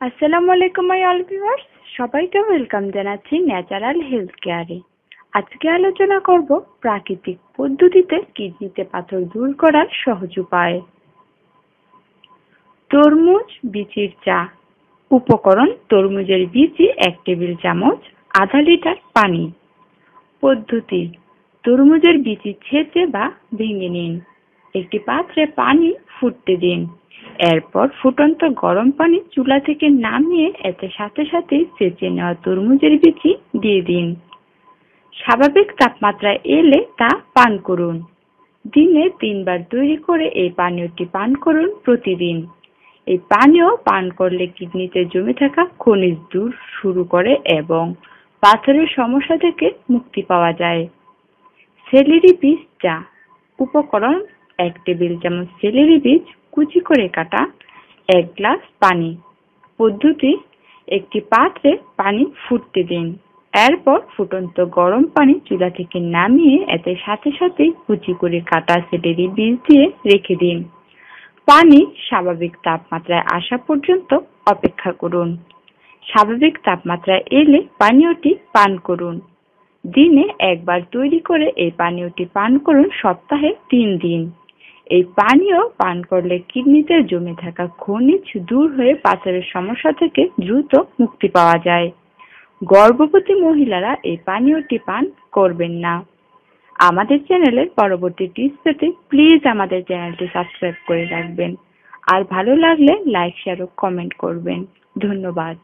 আসসালামু আলাইকুম my all viewers সবাইকে ওয়েলকাম জানাচ্ছি ন্যাচারাল হেলথ কেয়ারে আজকে আলোচনা করব প্রাকৃতিক পদ্ধতিতে কিডনিতে পাথর দূর করার সহজ উপায়। তরমুজ, বিচির চা। উপকরণ, তরমুজের বিচি, এক টেবিল চামচ, আধা লিটার পানি। পদ্ধতি, তরমুজের বিচি ছেঁচে বা ভেঙে নিন। একটি পাত্রে পানি ফুটতে দিন। এরপর ফুটন্ত গরম পানি চুলা থেকে নামিয়ে এতে সাথে সাথে চেঁচে নেওয়া তরমুজের বিচি দিয়ে দিন। স্বাভাবিক তাপমাত্রায় এলে তা পান করুন। দিনে তিনবার তৈরি করে এই পানীয়টি পান করুন প্রতিদিন। এই পানীয় পান করলে কিডনিতে জমে থাকা খনিজ দূর শুরু করে এবং পাথরের সমস্যা থেকে মুক্তি পাওয়া যায়। সেলেরি বীজ চা। উপকরণ এক টেবিল চামচ সেলেরি বীজ কুচি করে কাটা এক গ্লাস পানি। পদ্ধতি, একটি পাত্রে পানি ফুটতে দিন। এরপর ফুটন্ত গরম পানি চুলা থেকে নামিয়ে এতে সাথে সাথে কুচি করে কাটা সেলেরি বীজ দিয়ে রেখে দিন। পানি স্বাভাবিক তাপমাত্রায় আসা পর্যন্ত অপেক্ষা করুন। স্বাভাবিক তাপমাত্রায় এলে পানীয়টি পান করুন। দিনে একবার তৈরি করে এই পানীয়টি পান করুন সপ্তাহে তিন দিন। এই পানীয় পান করলে কিডনিতে জমে থাকা খনিজ দূর হয়ে পাথরের সমস্যা থেকে দ্রুত মুক্তি পাওয়া যায়। গর্ভবতী মহিলারা এই পানীয়টি পান করবেন না। আমাদের চ্যানেলের পরবর্তী টিপস পেতে প্লিজ আমাদের চ্যানেলটি সাবস্ক্রাইব করে রাখবেন। আর ভালো লাগলে লাইক শেয়ার ও কমেন্ট করবেন। ধন্যবাদ।